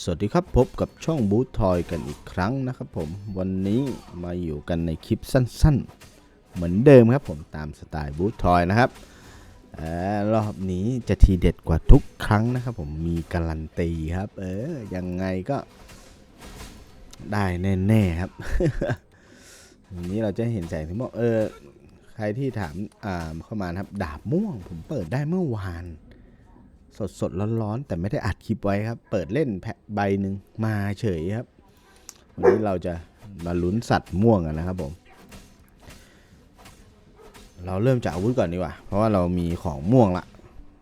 สวัสดีครับพบกับช่องบูททอยกันอีกครั้งนะครับผมวันนี้มาอยู่กันในคลิปสั้นๆ เหมือนเดิมครับผมตามสไตล์บูททอยนะครับอรอบนี้จะทีเด็ดกว่าทุกครั้งนะครับผมมีการันตีครับ เออยังไงก็ได้แน่ๆครับวันนี้เราจะเห็นแสงที่บอกเออใครที่ถามอ่าเข้ามาครับ ดาบม่วง ผมเปิดได้เมื่อวาน สดสดๆร้อนๆ แต่ไม่ได้อัดคลิปไว้ครับ เปิดเล่นแพะใบหนึ่งมาเฉยครับ วันนี้เราจะมาลุ้นสัตว์ม่วงกันนะครับผม เราเริ่มจากอาวุธก่อนดีกว่า เพราะว่าเรามีของม่วงละ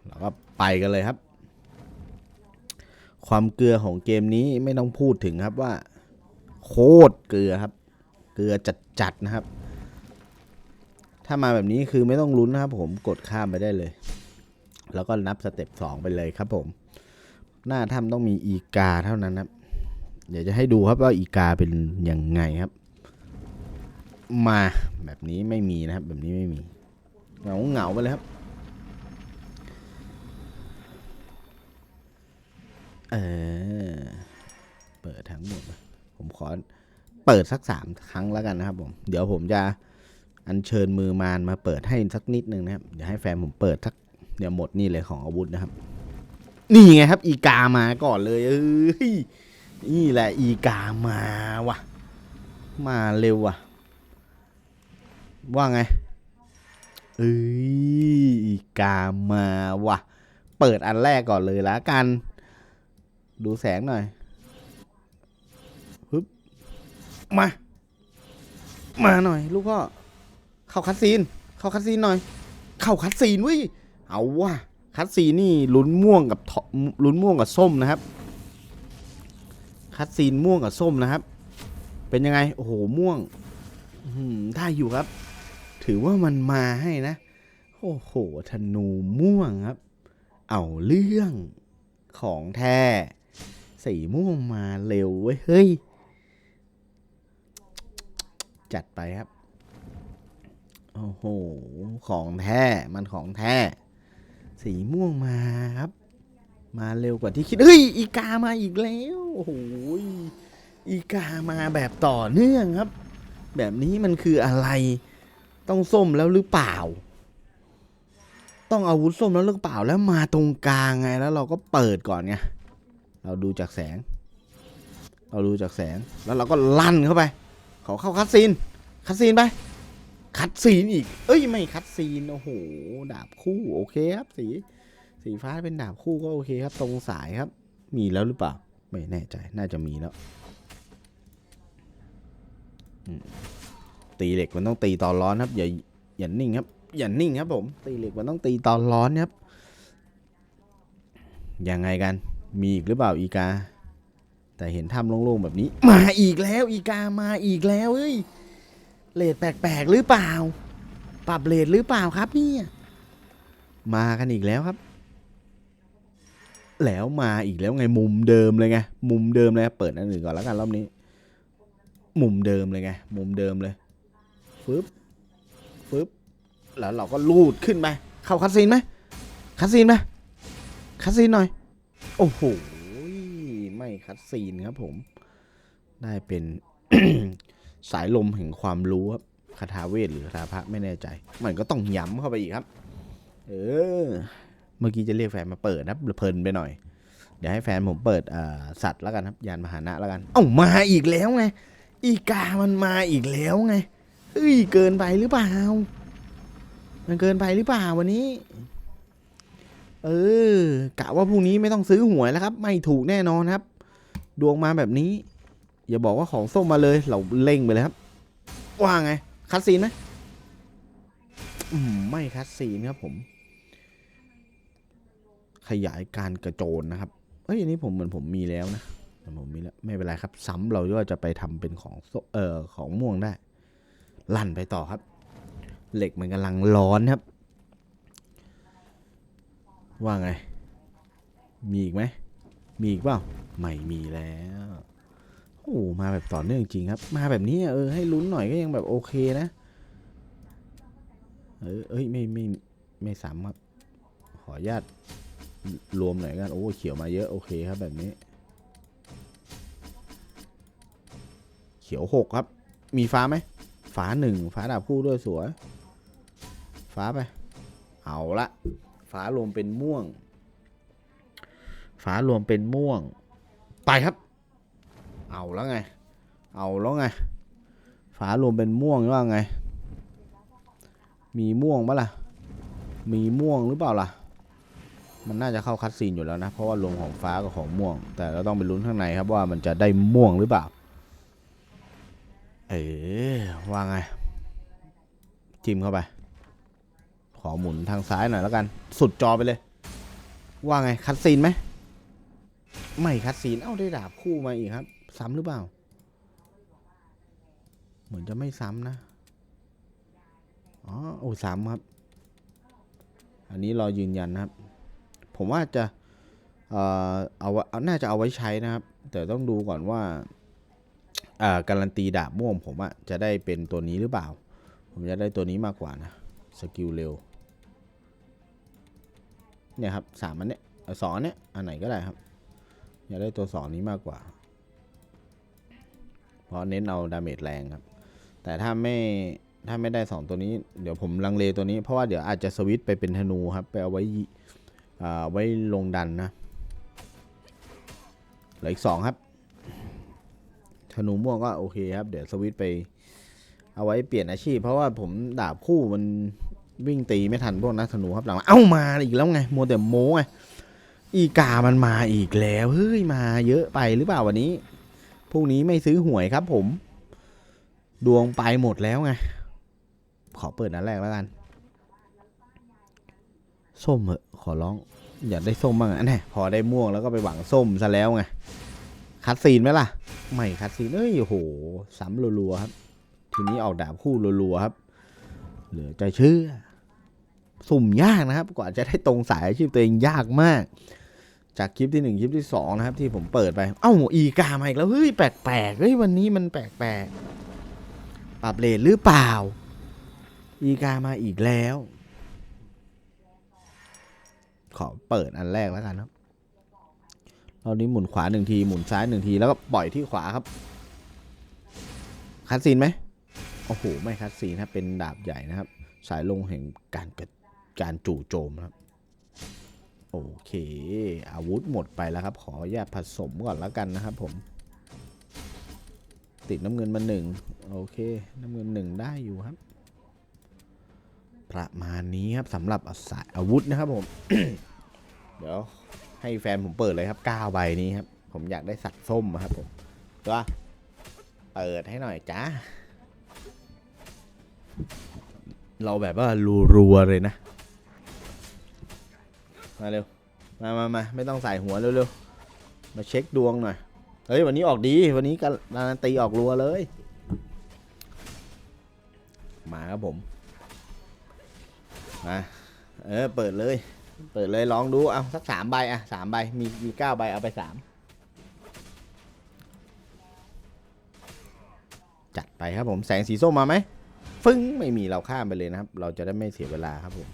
เราก็ไปกันเลยครับ ความเกลือของเกมนี้ไม่ต้องพูดถึงครับว่า โคตรเกลือครับ เกลือจัดๆนะครับ ถ้ามาแบบนี้คือไม่ต้องลุ้นนะครับผมกดข้ามไปได้เลย แล้วก็นับสเต็ปสองไปเลยครับผม หน้าถ้ำต้องมีอีกาเท่านั้นครับ เดี๋ยวจะให้ดูครับว่าอีกาเป็นยังไงครับ มาแบบนี้ไม่มีนะครับ แบบนี้ไม่มีเหงาเหงาไปเลยครับเออเปิดทั้งหมด ผมขอเปิดสักสามครั้งแล้วกันนะครับผม เดี๋ยวผมจะอัญเชิญมือมารมาเปิดให้สักนิดนึงนะครับ เดี๋ยวให้แฟนผมเปิดสัก เดี๋ยหมดนี่เลยของอาวุธนะครับ นี่ไงครับ อีกามาก่อนเลยเอ้ยนี่แหละอีกามาวะมาเร็วว่ะ ว่าไงเอ้ยอีกามาวะเปิดอันแรกก่อนเลยละกัน ดูแสงหน่อยฮึบมา มาหน่อย ลูกพ่อเข้าคัดซีน เข้าคัดซีนหน่อย เข้าคัดซีนเว้ย เอาว่ะคัดซีนนี่ลุ้นม่วงกับทอลุ้นม่วงกับส้มนะครับ คัดซีนม่วงกับส้มนะครับ เป็นยังไง โอ้โห ม่วงได้อยู่ครับ ถือว่ามันมาให้นะ โอ้โห ธนูม่วงครับ เอาเรื่องของแท้สีม่วงมาเร็วเว้ย เฮ้ย จัดไปครับ โอ้โห ของแท้ มันของแท้ สีม่วงมาครับ มาเร็วกว่าที่คิดเฮ้ยอีกามาอีกแล้วโอ้โหอีกามาแบบต่อเนื่องครับ แบบนี้มันคืออะไร ต้องส้มแล้วหรือเปล่า ต้องอาวุธส้มแล้วหรือเปล่าแล้วมาตรงกลางไงแล้วเราก็เปิดก่อนไงเราดูจากแสง เราดูจากแสงแล้วเราก็ลั่นเข้าไป ขอเข้าคัดซีนคัดซีนไป คัดซีนอีก เอ้ยไม่คัดซีน โอ้โห ดาบคู่ โอเคครับ สี สีฟ้าเป็นดาบคู่ก็โอเคครับ ตรงสายครับ มีแล้วหรือเปล่า ไม่แน่ใจ น่าจะมีแล้ว ตีเหล็กมันต้องตีตอนร้อนครับ อย่า อย่านิ่งครับ อย่านิ่งครับผม ตีเหล็กมันต้องตีตอนร้อนครับ ยังไงกัน มีอีกหรือเปล่าอีกา แต่เห็นถ้ำโล่งๆแบบนี้ มาอีกแล้ว อีกา มาอีกแล้วเอ้ย เลทแปลกๆหรือเปล่า ปรับเลทหรือเปล่าครับเนี่ยมากันอีกแล้วครับ แล้วมาอีกแล้วไงมุมเดิมเลยไงมุมเดิมเลยเปิดอันอื่นก่อนแล้วกันรอบนี้ มุมเดิมเลยไงมุมเดิมเลยฟึบฟึบแล้วเราก็ลูดขึ้นไปเข้าคัดซีนไหมคัดซีนไหมคัดซีนหน่อย โอ้โหไม่คัดซีนครับผม ได้เป็น สายลมแห่งความรู้ครับคาถาเวทหรือคาถาพระไม่แน่ใจ มันก็ต้องย้ำเข้าไปอีกครับ เออ เมื่อกี้จะเรียกแฟนมาเปิดนะเพลินไปหน่อย เดี๋ยวให้แฟนผมเปิดสัตว์แล้วกันครับ ยานมหานะแล้วกันเอ้ามาอีกแล้วไง อีกามันมาอีกแล้วไงเอ้ยเกินไปหรือเปล่า มันเกินไปหรือเปล่าวันนี้ เออกะว่าพรุ่งนี้ไม่ต้องซื้อหวยแล้วครับ ไม่ถูกแน่นอนครับ ดวงมาแบบนี้ อย่าบอกว่าของส้มมาเลย เราเล่งไปเลยครับ ว่าไง คัดซีนไหมมไม่คัดซีนครับผม ขยายการกระโจนนะครับ เอ้ยอันนี้ผมเหมือนผมมีแล้วนะผมมีแล้วไม่เป็นไรครับ ซ้ำเราก็จะไปทำเป็นของส้มเอ่อของม่วงได้ ลั่นไปต่อครับ เหล็กมันกำลังร้อนครับ ว่าไง มีอีกไหม มีอีกเปล่า ไม่มีแล้ว โอ้มาแบบต่อเนื่องจริงครับ มาแบบนี้เออให้ลุ้นหน่อยก็ยังแบบโอเคนะ เออเอ้ยไม่ไม่ไม่ซ้ำครับ ขออนุญาตรวมหน่อยกันโอ้เขียวมาเยอะโอเคครับแบบนี้ เขียวหกครับ มีฟ้าไหมฟ้าหนึ่งฟ้าดาบคู่ด้วยสวย ฟ้าไป เอาละ ฟ้ารวมเป็นม่วง ฟ้ารวมเป็นม่วง ไปครับ เอาแล้วไง เอาแล้วไงฟ้ารวมเป็นม่วงว่าไง มีม่วงปะล่ะ มีม่วงหรือเปล่าล่ะ มันน่าจะเข้าคัดซีนอยู่แล้วนะ เพราะว่ารวมของฟ้ากับของม่วง แต่เราต้องไปลุ้นข้างในครับว่ามันจะได้ม่วงหรือเปล่า เอ๋ว่าไง จิ้มเข้าไป ขอหมุนทางซ้ายหน่อยแล้วกัน สุดจอไปเลย ว่าไงคัดซีนไหมไม่คัดซีน เอ้าได้ดาบคู่มาอีกครับ ซ้ำหรือเปล่า เหมือนจะไม่ซ้ำนะ อ๋อ โอ้ซ้ำครับ อันนี้รอยืนยันนะครับ ผมว่าจะ เอ่อ เอาเอาน่าจะเอาไว้ใช้นะครับ แต่ต้องดูก่อนว่า อ่า การันตีดาบม่วงผมอะจะได้เป็นตัวนี้หรือเปล่า ผมจะได้ตัวนี้มากกว่านะ สกิลเร็ว เนี่ยครับสามอันเนี้ยสองเนี้ยอันไหนก็ได้ครับ อยากได้ตัวสองนี้มากกว่า เพราะเน้นเอาดาเมจแรงครับ แต่ถ้าไม่ถ้าไม่ได้สองตัวนี้ เดี๋ยวผมลังเลตัวนี้เพราะว่าเดี๋ยวอาจจะสวิตไปเป็นธนูครับ ไปเอาไว้อ่าไว้ลงดันนะเหลืออีกสองครับ ธนูม่วงก็โอเคครับ เดี๋ยวสวิตไปเอาไว้เปลี่ยนอาชีพ เพราะว่าผมดาบคู่มันวิ่งตีไม่ทันพวกนักธนูครับหลังเอ้ามาอีกแล้วไงโมวแต่โม้ไงอีกามันมาอีกแล้วเฮ้ยมาเยอะไปหรือเปล่าวันนี้ พรุ่งนี้ไม่ซื้อหวยครับผม ดวงไปหมดแล้วไง ขอเปิดอันแรกแล้วกัน ส้มเหอะขอร้อง อยากได้ส้มบ้างอันนี้พอได้ม่วงแล้วก็ไปหวังส้มซะแล้วไง คัดซีนไหมล่ะ ไม่คัดซีนเอ้ยโอ้โหซ้ำรัวๆครับ ทีนี้ออกดาบคู่รัวๆครับ เหลือใจเชื่อ สุ่มยากนะครับ กว่าจะได้ตรงสายอาชีพตัวเองยากมาก จากคลิปที่หนึ่งคลิปที่สองนะครับ ที่ผมเปิดไปเอ้าอีกามาอีกแล้วเฮ้ยแปลกๆเฮ้ยวันนี้มันแปลกๆปรับเลทหรือเปล่า อีกามาอีกแล้ว ขอเปิดอันแรกแล้วกันครับเรานี้หมุนขวาหนึ่งทีหมุนซ้ายหนึ่งทีแล้วก็ปล่อยที่ขวาครับคัดซีนไหมโอ้โหไม่คัดซีนครับเป็นดาบใหญ่นะครับ สายลงแห่งการกระการจู่โจมครับ โอเค อาวุธหมดไปแล้วครับ ขอแยกผสมก่อนแล้วกันนะครับผม ติดน้ำเงินมาหนึ่งโอเค น้ำเงินหนึ่งได้อยู่ครับ ประมาณนี้ครับสำหรับสายอาวุธนะครับผม เดี๋ยวให้แฟนผมเปิดเลยครับ9ใบนี้ครับ ผมอยากได้สัตว์ส้มครับผมตัวเปิดให้หน่อยจ้าเราแบบว่ารัวๆเลยนะ มาเร็ว มามามาไม่ต้องใส่หัวเร็วๆ มาเช็คดวงหน่อย เฮ้ยวันนี้ออกดี วันนี้การันตีออกรัวเลย มาครับผม มา เออเปิดเลย เปิดเลยลองดูเอาสักสามใบอะสามใบ มีมีเก้าใบเอาไปสามจัดไปครับผมแสงสีส้มมาไหมฟึ้งไม่มีเราข้ามไปเลยนะครับ เราจะได้ไม่เสียเวลาครับผม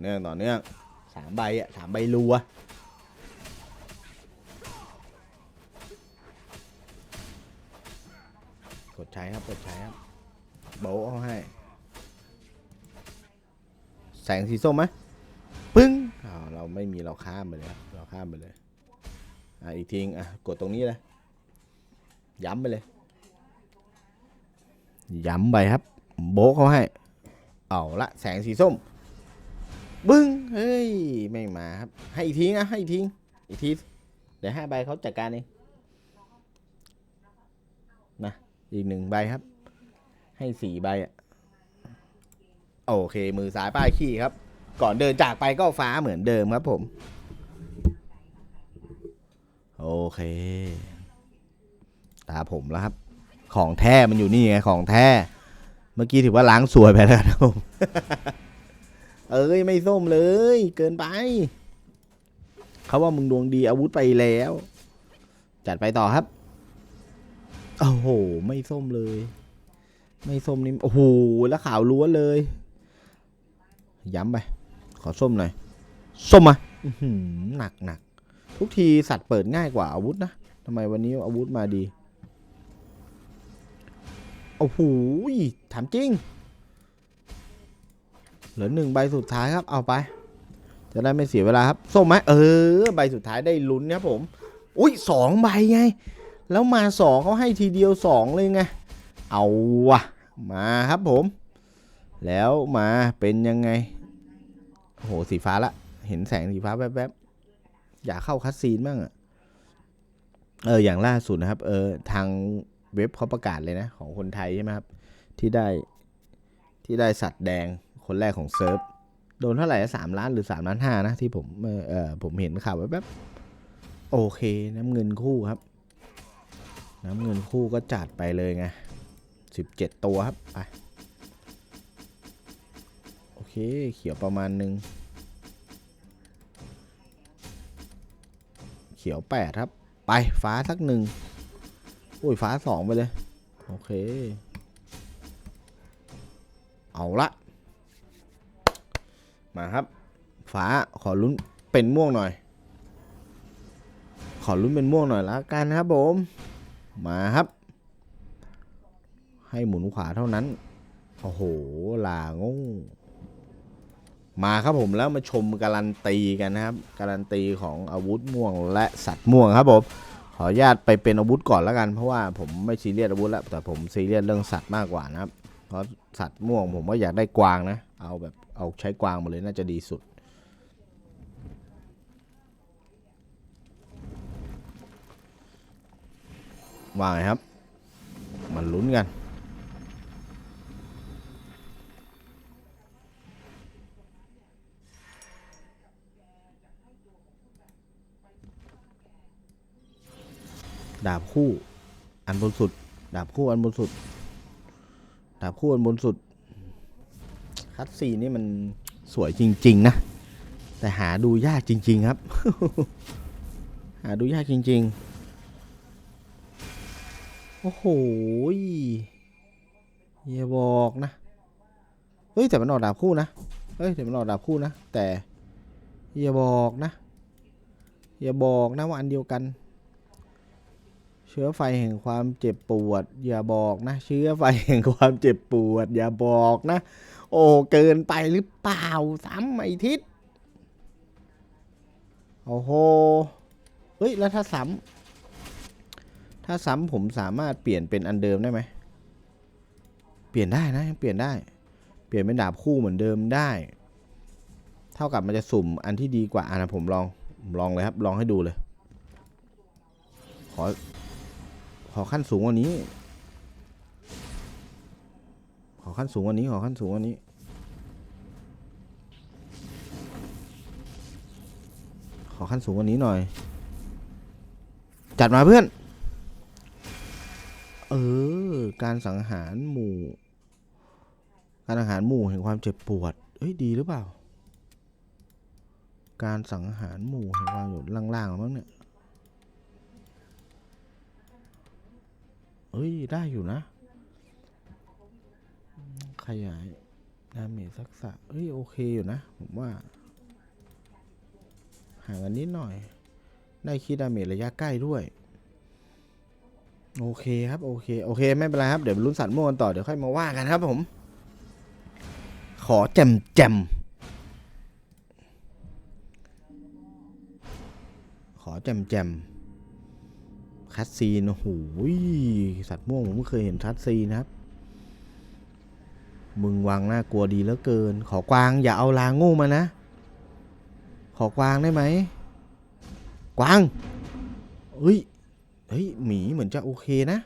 เนื่องต่อเนื่องสามใบอะสามใบรัวกดใช้ครับกดใช้ครับโบเอาให้ แสงสีส้มไหมปึ้งอ้าวเราไม่มีเราข้ามไปเลยครับเราข้ามไปเลยอะอีกทีอะกดตรงนี้เลยย้ำไปเลยย้ำไปครับ โบเขาให้ เอาละแสงสีส้ม บึ้ง เฮ้ย ไม่มาครับ ให้อีกทีนะ ให้อีกที อีกที เดี๋ยวห้าใบเขาจัดการเองนะ อีกหนึ่งใบครับ ให้สี่ใบอะโอเค มือซ้ายป้ายขี้ครับ ก่อนเดินจากไปก็ฟ้าเหมือนเดิมครับผม โอเค ตาผมแล้วครับ ของแท้มันอยู่นี่ไง ของแท้ เมื่อกี้ถือว่าล้างสวยไปแล้วครับผม เอ้ยไม่ส้มเลย เกินไป เขาว่ามึงดวงดีอาวุธไปแล้ว จัดไปต่อครับ โอ้โห ไม่ส้มเลย ไม่ส้มนี่โอ้โหแล้วขาวล้วนเลย ย้ำไป ขอส้มหน่อยส้มมาอื้อหือหนักหนักทุกทีสัตว์เปิดง่ายกว่าอาวุธนะทำไมวันนี้อาวุธมาดีโอ้โหถามจริง เหลือหนึ่งใบสุดท้ายครับเอาไป จะได้ไม่เสียเวลาครับส้มไหมเออ ใบสุดท้ายได้ลุ้นครับผม อุ้ยสองใบไง แล้วมาสองเขาให้ทีเดียวสองเลยไง เอาวะมาครับผม แล้วมาเป็นยังไงโอ้โหสีฟ้าละเห็นแสงสีฟ้าแวบๆอยากเข้าคัสซีนบ้างอะเอออย่างล่าสุดนะครับ เออทางเว็บเขาประกาศเลยนะ ของคนไทยใช่ไหมครับ ที่ได้ที่ได้สัตว์แดง คนแรกของเซิร์ฟโดนเท่าไหร่สามล้านหรือสามล้านห้านะที่ผมเออเอผมเห็นข่าวแวบโอเคน้ำเงินคู่ครับ น้ำเงินคู่ก็จัดไปเลยไงสิบเจ็ดตัวครับไปโอเคเขียวประมาณหนึ่งเขียวแปดครับ ไปฟ้าสักหนึ่งโอ้ยฟ้าสองไปเลย โอเค เอาละ มาครับฟ้าขอลุ้นเป็นม่วงหน่อย ขอลุ้นเป็นม่วงหน่อยละกันครับผม มาครับ ให้หมุนขวาเท่านั้น โอ้โหลาโง่มาครับผมแล้วมาชมการันตีกันนะครับ การันตีของอาวุธม่วงและสัตว์ม่วงครับผมขออนุญาตไปเป็นอาวุธก่อนแล้วกันเพราะว่าผมไม่ซีเรียสอาวุธแล้วแต่ผมซีเรียสเรื่องสัตว์มากกว่านะครับ เพราะสัตว์ม่วงผมก็อยากได้กวางนะ เอาแบบเอาใช้กวางมาเลยน่าจะดีสุด ว่าไงครับ มันลุ้นกันดาบคู่อันบนสุด ดาบคู่อันบนสุด ดาบคู่บนสุด คัดซีนี่มันสวยจริง ๆ นะ แต่หาดูยากจริง ๆ ครับ หาดูยากจริง ๆ โอ้โหอย่าบอกนะ เฮ้ยแต่มันออกดาบคู่นะ เฮ้ยแต่มันออกดาบคู่นะ แต่อย่าบอกนะ อย่าบอกนะว่าอันเดียวกัน เชื้อไฟแห่งความเจ็บปวด อย่าบอกนะ เชื้อไฟแห่งความเจ็บปวด อย่าบอกนะ โอ้เกินไปหรือเปล่าซ้ำไอทิศโอ้โหเฮ้ยแล้วถ้าซ้ำถ้าซ้ำผมสามารถเปลี่ยนเป็นอันเดิมได้ไหมเปลี่ยนได้นะเปลี่ยนได้ เปลี่ยนเป็นดาบคู่เหมือนเดิมได้ เท่ากับมันจะสุ่มอันที่ดีกว่าอะนะผมลองลองเลยครับ ลองให้ดูเลย ขอ ขอขั้นสูงกว่านี้ ขอขั้นสูงกว่านี้ ขอขั้นสูงกว่านี้ ขอขั้นสูงกว่านี้หน่อย จัดมาเพื่อน เออ การสังหารหมู่ การสังหารหมู่แห่งความเจ็บปวดเอ้ย ดีหรือเปล่า การสังหารหมู่แห่งความอยู่ล่างๆมั้งเนี่ย เอ้ย ได้อยู่นะ ขยายดาเมจสักษะเอ้ย โอเคอยู่นะ ผมว่า ห่างกันนิดหน่อย ได้คีดดาเมจระยะใกล้ด้วย โอเคครับ โอเค โอเค ไม่เป็นไรครับ เดี๋ยวลุ้นสัตว์ม่วงกันต่อ เดี๋ยวค่อยมาว่ากันครับผม ขอแจมแจมขอแจมแจม คัดซีน โอ้โหสัตว์ม่วงผมไม่เคยเห็นคัดซีนนะครับ มึงวางน่ากลัวดีเหลือเกิน ขอกวางอย่าเอาลางูมานะ ขอกวางได้ไหม กวางเฮ้ย เฮ้ย หมีเหมือนจะโอเคนะ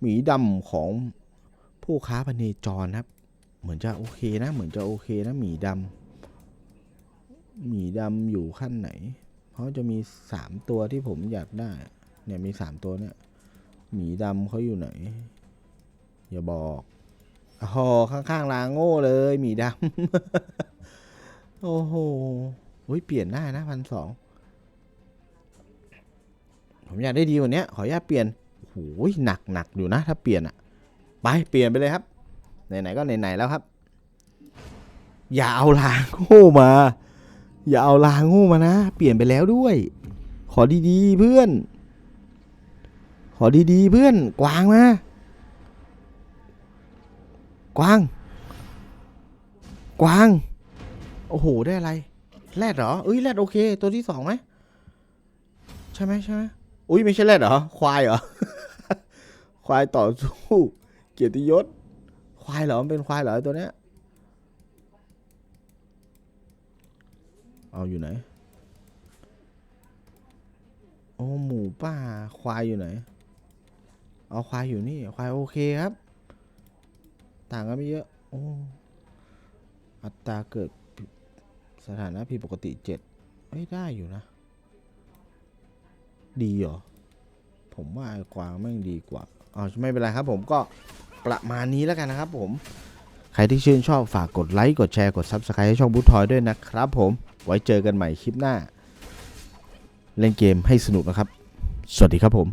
หมีดำของผู้ค้าพเนจรครับ เหมือนจะโอเคนะ เหมือนจะโอเคนะ หมีดำหมีดำอยู่ขั้นไหน เพราจะมีสามตัวที่ผมอยากได้ เนี่ยมีสามตัวเนี่ย หมีดำเขาอยู่ไหน อย่าบอกหอข้างๆลางโง่เลยหมีดำ โอ้โหเฮ้ยเปลี่ยนได้นะพันสองผมอยากได้ดีกว่านี้ขออนุญาตเปลี่ยนโอ้โหนักหนักอยู่นะ ถ้าเปลี่ยนอะไปเปลี่ยนไปเลยครับ ไหนๆก็ไหนๆแล้วครับ อย่าเอาลางโง่มา อย่าเอาลาง่มานะ เปลี่ยนไปแล้วด้วย ขอดีๆเพื่อน ขอดีๆเพื่อน กวางมากวาง กวาง โอ้โห ได้อะไร แรดเหรอเอ้ย แรดโอเค ตัวที่สองไหม ใช่ไหมใช่ไหมอุ้ยไม่ใช่แรดเหรอ ควายเหรอ ควายต่อสู้ เกียรติยศ ควายเหรอ มันเป็นควายเหรอตัวเนี้ย เอาอยู่ไหน โอ้หมูป่าควายอยู่ไหน เอาควายอยู่นี่ ควายโอเคครับ ต่างกันไม่เยอะ โอ้อัตราเกิดสถานะผิดปกติเจ็ดเอ้ยได้อยู่นะ ดีเหรอ ผมว่าไอ้กวางแม่งดีกว่าอ๋อไม่เป็นไรครับผมก็ประมาณนี้แล้วกันนะครับผม ครที่ชื่นชอบฝากกดไลค์ กดแชร์ กด Subscribe ให้ช่องบูทอยด้วยนะครับผม ไว้เจอกันใหม่คลิปหน้า เล่นเกมให้สนุกนะครับ สวัสดีครับผม